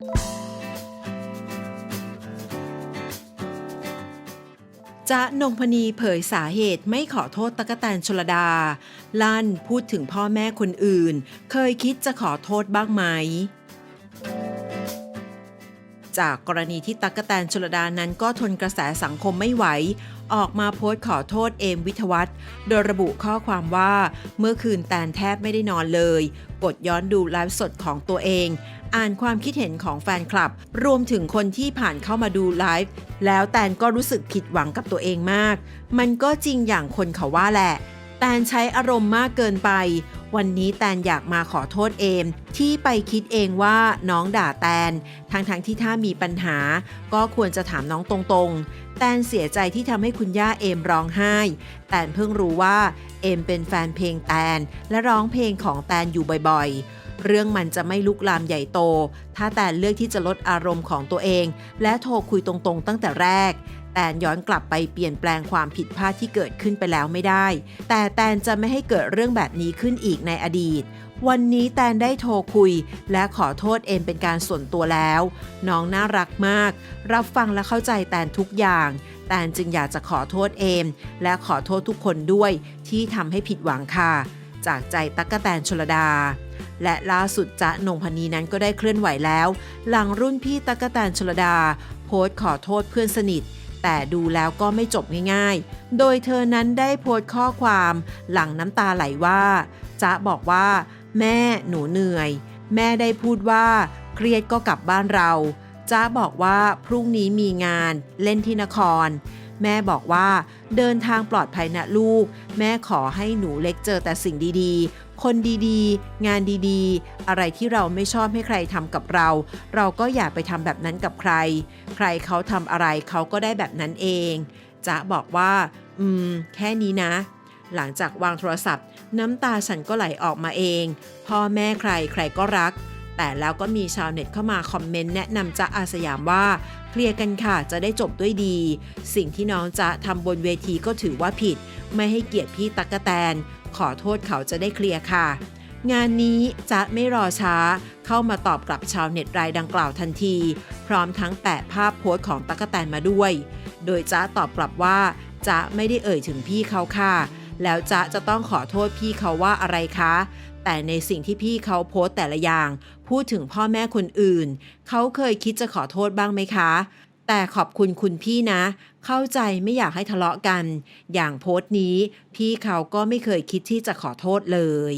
จะนงพนีเผยสาเหตุไม่ขอโทษตะกแตนชลดา ลั่นพูดถึงพ่อแม่คนอื่น เคยคิดจะขอโทษบ้างไหม จากกรณีที่ตั๊กแตนชลดานั้นก็ทนกระแสสังคมไม่ไหว ออกมาโพสต์ขอโทษเอมวิทวัตโดยระบุข้อความว่า เมื่อคืนแตนแทบไม่ได้นอนเลย กดย้อนดูไลฟ์สดของตัวเอง อ่านความคิดเห็นของแฟนคลับ รวมถึงคนที่ผ่านเข้ามาดูไลฟ์แล้วแตนก็รู้สึกผิดหวังกับตัวเองมาก มันก็จริงอย่างคนเขาว่าแหละ แตนใช้อารมณ์มากเกินไป วันนี้แตนอยากมาขอโทษเอม ที่ไปคิดเองว่าน้องด่าแตน ทั้งๆทที่ถ้ามีปัญหา ก็ควรจะถามน้องตรงๆ แตนเสียใจที่ทำให้คุณย่าเอมร้องไห้ แตนเพิ่งรู้ว่าเอมเป็นแฟนเพลงแตน และร้องเพลงของแตนอยู่บ่อยๆ เรื่องมันจะไม่ลุกลามใหญ่โต ถ้าแตนเลือกที่จะลดอารมณ์ของตัวเอง และโทรคุยตรงๆ ตั้งแต่แรก แตนย้อนกลับไปเปลี่ยนแปลงความผิดพลาดที่เกิดขึ้นไปแล้วไม่ได้ แต่แตนจะไม่ให้เกิดเรื่องแบบนี้ขึ้นอีกในอดีต วันนี้แตนได้โทรคุย และขอโทษเอ็มเป็นการส่วนตัวแล้ว น้องน่ารักมาก รับฟังและเข้าใจแตนทุกอย่าง แตนจึงอยากจะขอโทษเอม และขอโทษทุกคนด้วยที่ทำให้ผิดหวังค่ะ จากใจตั๊กกแตนชลดาและล่าสุดจ๊ะนงพนีนั้นก็ได้เคลื่อนไหวแล้ว หลังรุ่นพี่ตั๊กกะแตนชลดา โพสต์ขอโทษเพื่อนสนิท แต่ดูแล้วก็ไม่จบง่ายๆ โดยเธอนั้นได้โพสต์ข้อความหลังน้ำตาไหลว่าจ๊ะบอกว่า แม่หนูเหนื่อย แม่ได้พูดว่า เครียดก็กลับบ้านเราจ๊ะบอกว่าพรุ่งนี้มีงานเล่นที่นคร แม่บอกว่า เดินทางปลอดภัยนะลูก แม่ขอให้หนูเล็กเจอแต่สิ่งดีๆ คนดีๆ งานดีๆ อะไรที่เราไม่ชอบให้ใครทำกับเรา เราก็อย่าไปทำแบบนั้นกับใคร ใครเขาทำอะไรเขาก็ได้แบบนั้นเองจ๊ะบอกว่า อืม แค่นี้นะ หลังจากวางโทรศัพท์ น้ำตาฉันก็ไหลออกมาเอง พ่อแม่ใครใครก็รัก แต่แล้วก็มีชาวเน็ตเข้ามาคอมเมนต์แนะนำจ๊ะอาสยามว่า เคลียร์กันค่ะจะได้จบด้วยดี สิ่งที่น้องจ๊ะทำบนเวทีก็ถือว่าผิด ไม่ให้เกียรติพี่ตักกะแตน ขอโทษเขาจะได้เคลียร์ค่ะ งานนี้จ๊ะไม่รอช้า เข้ามาตอบกลับชาวเน็ตรายดังกล่าวทันที พร้อมทั้งแปะภาพโพสต์ของตักกะแตนมาด้วย โดยจ๊ะตอบกลับว่าจ๊ะไม่ได้เอ่ยถึงพี่เขาค่ะ แล้วจ๊ะจะต้องขอโทษพี่เขาว่าอะไรคะ แต่ในสิ่งที่พี่เขาโพสต์แต่ละอย่าง พูดถึงพ่อแม่คนอื่น เขาเคยคิดจะขอโทษบ้างไหมคะ แต่ขอบคุณคุณพี่นะ เข้าใจไม่อยากให้ทะเลาะกัน อย่างโพสต์นี้ พี่เขาก็ไม่เคยคิดที่จะขอโทษเลย